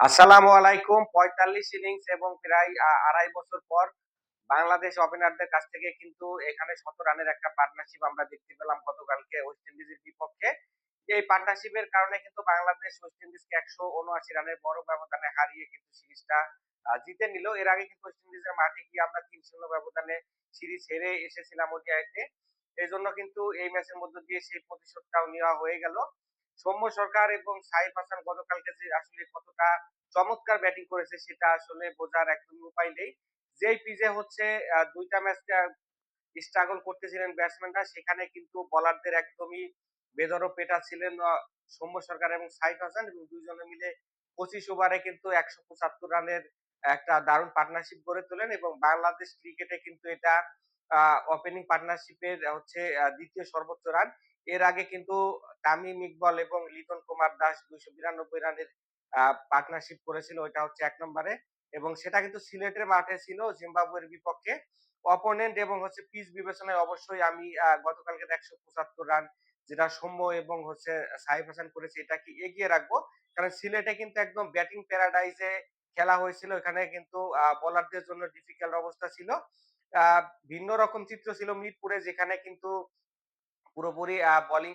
আসসালামু আলাইকুম। পঁয়তাল্লিশ ইনিংস এবং প্রায় আড়াই বছর পর বাংলাদেশ ওপেনারদের কাছ থেকে কিন্তু এখানে শত রানের একটা পার্টনারশিপ আমরা দেখতে পেলাম গতকালকে ওয়েস্ট ইন্ডিজের বিপক্ষে। এই পার্টনারশিপের কারণে কিন্তু বাংলাদেশ ওয়েস্ট ইন্ডিজকে একশো উনআশি রানের বড় ব্যবধানে হারিয়ে কিন্তু সিরিজটা জিতে নিল। এর আগে কিন্তু ওয়েস্ট ইন্ডিজের মাঠে গিয়ে আমরা তিন শূন্য ব্যবধানে সিরিজ হেরে এসেছিলাম ওডিআইতে এই জন্য কিন্তু এই ম্যাচের মধ্য দিয়ে সেই প্রতিশোধটাও নেওয়া হয়ে গেল। সৌম্য সরকার এবং সাইফ হাসান গতকালকে যে আসলে কতটা চমৎকার ব্যাটিং করেছে সেটা আসলে বোঝার একদমই উপায় নেই। যেই পিজে হচ্ছে দুইটা ম্যাচ স্ট্রাগল করতেছিলেন ব্যাটসম্যানরা সেখানে কিন্তু বলারদের একদমই বেধরক পেটা ছিলেন সৌম্য সরকার এবং সাইফ হাসান এবং দুইজনে মিলে পঁচিশ ওভারে কিন্তু একশো পঁচাত্তর রানের একটা দারুণ পার্টনারশিপ গড়ে তোলেন এবং বাংলাদেশ ক্রিকেটে কিন্তু এটা ওপেনিং পার্টনারশিপের হচ্ছে দ্বিতীয় সর্বোচ্চ রান এর আগে কিন্তু তামিম ইকবল এবং লিটন কুমার দাস দুইশো বিরানব্বই রানের পার্টনারশিপ করেছিল, ওইটা হচ্ছে এক নম্বরে। এবং সেটা কিন্তু সিলেটের মাঠে ছিল, জিম্বাবুয়ের বিপক্ষে। অপোনেন্ট এবং হচ্ছে পিচ বিবেচনায় অবশ্যই আমি গতকালকে একশো পঁচাত্তর রান যেটা সৌম্য এবং হচ্ছে সাইফ হাসান করেছে এটাকে এগিয়ে রাখব? কারণ সিলেটে কিন্তু একদম ব্যাটিং প্যারাডাইজে খেলা হয়েছিল, এখানে কিন্তু বোলারদের জন্য ডিফিকাল্ট অবস্থা ছিল। ভিন্ন রকম চিত্র ছিল মিরপুরে যেখানে কিন্তু পুরোপুরি বোলিং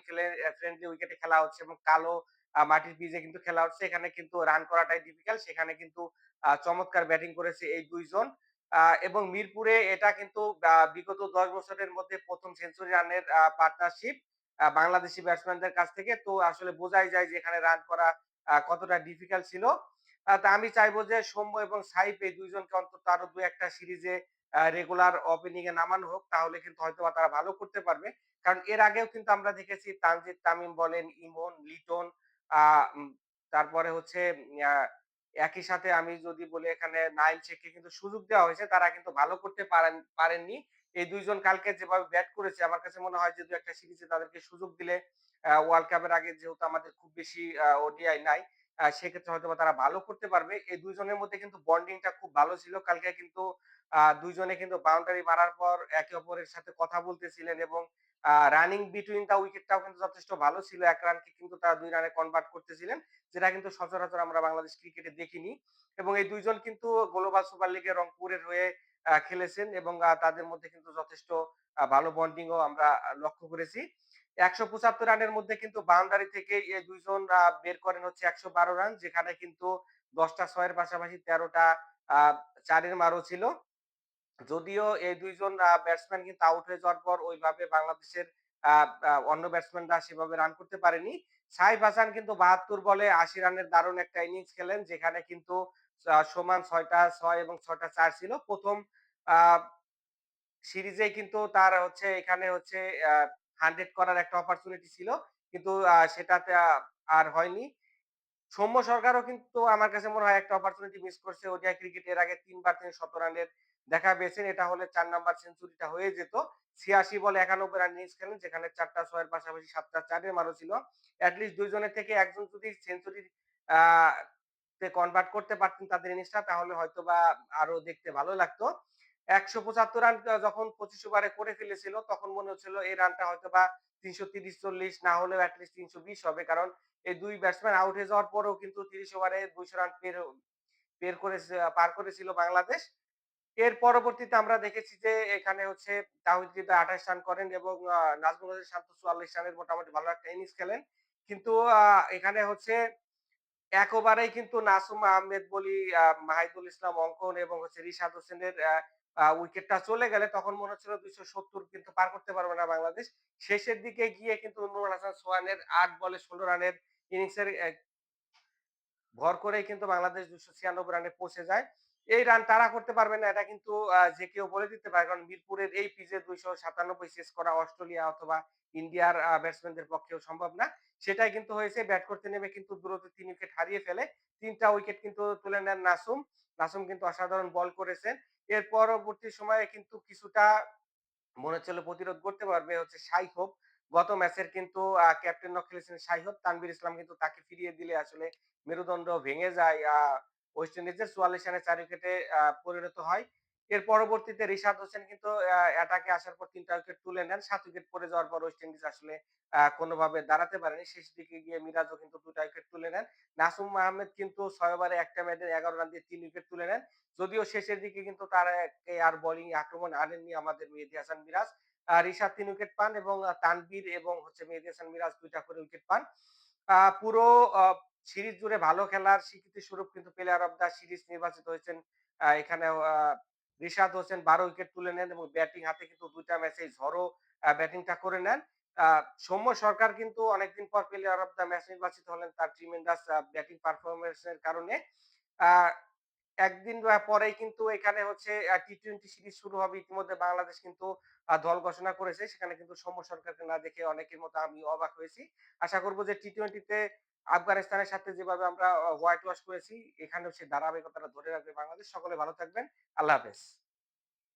ফ্রেন্ডলি উইকেটে খেলা হচ্ছে এবং কালো মাটির পিচে কিন্তু খেলা হচ্ছে। এখানে কিন্তু রান করাটাই ডিফিকাল্ট সেখানে কিন্তু চমৎকার ব্যাটিং করেছে এই দুইজন এবং মিরপুরে এটা কিন্তু বিগত দশ বছরের মধ্যে প্রথম সেঞ্চুরি রানের পার্টনারশিপ বাংলাদেশি ব্যাটসম্যানদের কাছ থেকে। তো আসলে বোঝাই যায় যে এখানে রান করা কতটা ডিফিকাল্ট ছিল। তা আমি চাইব যে সৌম্য এবং সাইফ এই দুইজনকে অন্তত আরও দু একটা সিরিজে রেগুলার ওপেনিং এ নামানো হোক, তাহলে কিন্তু হয়তো তারা ভালো করতে পারবে। কারণ এর আগেও কিন্তু আমরা দেখেছি তানজিদ তামিম বলেন, ইমন, লিটন তারপরে হচ্ছে একই সাথে আমি যদি বলি এখানে নাইম শেখকে কিন্তু সুযোগ দেওয়া হয়েছে, তারা কিন্তু ভালো করতে পারেন, পারেননি। এই দুইজন কালকে যেভাবে ব্যাট করেছে, আমার কাছে মনে হয় যে দু একটা সিরিজে তাদেরকে সুযোগ দিলে ওয়ার্ল্ড কাপের আগে যেহেতু আমাদের খুব বেশি ওডিআই নাই সেক্ষেত্রে হয়তো তারা ভালো করতে পারবে। এই দুইজনের মধ্যে কিন্তু বন্ডিংটা খুব ভালো ছিল। কালকে কিন্তু দুইজনে কিন্তু বাউন্ডারি মারার পর একে অপরের সাথে কথা বলতেছিলেন এবং রানিং বিটুইন দা উইকেটটাও কিন্তু যথেষ্ট ভালো ছিল। এক রানকে কিন্তু তারা দুই রানে কনভার্ট করতেছিলেন, যেটা কিন্তু সচরাচর আমরা বাংলাদেশ ক্রিকেটে দেখিনি। এবং এই দুইজন কিন্তু গ্লোবাল সুপার লিগে রংপুরের হয়ে খেলেছেন এবং তাদের মধ্যে কিন্তু যথেষ্ট ভালো বন্ডিংও আমরা লক্ষ্য করেছি। একশো পঁচাত্তর রানের মধ্যে কিন্তু বাউন্ডারি থেকে দুইজন বের করেন হচ্ছে একশো বারো রান, যেখানে কিন্তু দশটা ছয়ের পাশাপাশি তেরোটা চারের মারও ছিল। যদিও এই দুইজন ব্যাটসম্যান কিন্তু আউট হয়ে যাওয়ার পর ওইভাবে বাংলাদেশের অন্য ব্যাটসম্যানরা সেভাবে রান করতে পারেনি। সাইফ হাসান কিন্তু বাহাত্তর বলে আশি রানের দারুণ একটা ইনিংস খেলেন, যেখানে কিন্তু সমান ছয়টা ছয় এবং ছয়টা চার ছিল। প্রথম সিরিজে কিন্তু তার হচ্ছে, এখানে হচ্ছে হান্ড্রেড করার একটা অপরচুনিটি ছিল। কিন্তু সেটাতে আর হয়নি। সৌম্য সরকারও কিন্তু আমার কাছে মনে হয় একটা অপরচুনিটি মিস করছে। ওডিআই ক্রিকেট এর আগে তিনবার তিনি শত রানের দেখা পেয়েছেন। এটা হলে চার নাম্বার সেঞ্চুরিটা হয়ে যেত। ছিয়াশি বলে একানব্বই রান ইনিংস খেলেন, যেখানে চারটা ছয়ের পাশাপাশি সাতটা চারের মারও ছিল। অ্যাটলিস্ট দুইজনের থেকে একজন যদি সেঞ্চুরি কনভার্ট করতে পারতেন তাদের ইনিংসটা তাহলে হয়তো বা আরও দেখতে ভালো লাগতো। একশো পঁচাত্তর রান যখন পঁচিশ ওভারে করে ফেলেছিল, তখন মনে হচ্ছিল এই রানটা হয়তো বা তিনশো তিরিশ চল্লিশ না হলেও অ্যাটলিস্ট তিনশো বিশ হবে, কারণ এই দুই ব্যাটসম্যান আউট হয়ে যাওয়ার পরেও কিন্তু তিরিশ ওভারে দুইশো রান পের পের করে পার করেছিল বাংলাদেশ। এর পরবর্তীতে আমরা দেখেছি যে এখানে হচ্ছে তাহিদ আঠাশ রান করেন এবং নাজমুল হাসান শান্ত চুয়াল্লিশ রানের মোটামুটি ভালো একটা ইনিংস খেলেন। কিন্তু এখানে হচ্ছে এক ওভারেই কিন্তু নাসুম আহমেদ বলি মাহিদুল ইসলাম অঙ্কন এবং হচ্ছে রিশাদ হোসেনের উইকেটটা চলে গেলে তখন মনে হচ্ছিল দুইশো সত্তর কিন্তু পার করতে পারবে না বাংলাদেশ। শেষের দিকে গিয়ে কিন্তু নুরুল হাসান সোহানের আট বলে ষোলো রানের ইনিংসের ভর করেই কিন্তু বাংলাদেশ দুশো ছিয়ানব্বই রানে পৌঁছে যায়। এই রান তারা করতে পারবে না, এটা কিন্তু যে কেউ বলে দিতে পারে। কারণ মিরপুরের এই পিচে দুইশো সাতানব্বই শেষ করা অস্ট্রেলিয়া অথবা ইন্ডিয়ার ব্যাটসম্যানদের পক্ষেও সম্ভব না। সেটাই কিন্তু হয়েছে ব্যাট করতে নেমে কিন্তু দ্রুত তিন উইকেট হারিয়ে ফেলে। তিনটা উইকেট কিন্তু তুলে নেন নাসুম। নাসুম কিন্তু অসাধারণ বল করেছেন। এর পরবর্তী সময়ে কিন্তু কিছুটা মনে হচ্ছিল প্রতিরোধ করতে পারবে হচ্ছে সাই হোপ গত ম্যাচের কিন্তু ক্যাপ্টেন খেলেছেন সাই হোপ তানবির ইসলাম কিন্তু তাকে ফিরিয়ে দিলে আসলে মেরুদণ্ড ভেঙে যায়। ওয়েস্ট ইন্ডিজের চুয়াল্লিশ রানে চার উইকেটে পরিণত হয়। এর পরবর্তীতে রিশাদ হোসেন কিন্তু অ্যাটাকে আসার পর ৩ টা উইকেট তুলে নেন। ৭ উইকেট পড়ে যাওয়ার পর ওয়েস্ট ইন্ডিজ আসলে কোনভাবে দাঁড়াতে পারেনি। শেষ দিকে গিয়ে মিরাজও কিন্তু ২ টা উইকেট তুলে নেন। নাসুম আহমেদ কিন্তু ৬ ওভারে ১ টা ম্যাচে ১১ রান দিয়ে ৩ উইকেট তুলে নেন। যদিও শেষের দিকে কিন্তু তারা আর বোলিং আক্রমণ আনেননি আমাদের মেহেদী হাসান মিরাজ। রিশাদ ৩ উইকেট পান এবং, আ, তানভীর এবং হচ্ছে মেহেদী হাসান মিরাজ দুইটা করে উইকেট পান। পুরো সিরিজ জুড়ে ভালো খেলার স্বীকৃতি স্বরূপ কিন্তু প্লেয়ার অফ দ্য সিরিজ নির্বাচিত হয়েছেন আ রিশাদ হোসেন ১২ উইকেট তুলে নেন এবং ব্যাটিং হাতে কিন্তু ২ টা ম্যাচেই ঝড়ো ব্যাটিংটা করে নেন। সৌম্য সরকার কিন্তু অনেকদিন পর প্লেয়ার অফ দ্য ম্যাচ নির্বাচিত হলেন তার ট্রিমেন্ডাস ব্যাটিং পারফরম্যান্স এর কারণে। একদিন পরেই কিন্তু এখানে হচ্ছে টি-টোয়েন্টি সিরিজ শুরু হবে। ইতিমধ্যে বাংলাদেশ কিন্তু দল ঘোষণা করেছে। সেখানে কিন্তু সৌম্য সরকারকে না দেখে অনেকের মতো আমি অবাক হয়েছি। আশা করব যে টি-টোয়েন্টি তে আফগানিস্তানের সাথে যেভাবে আমরা হোয়াইট ওয়াশ করেছি, এখানেও সেই ধারাবাহিকতাটা ধরে রাখবে বাংলাদেশ। সকলে ভালো থাকবেন। আল্লাহ হাফেজ।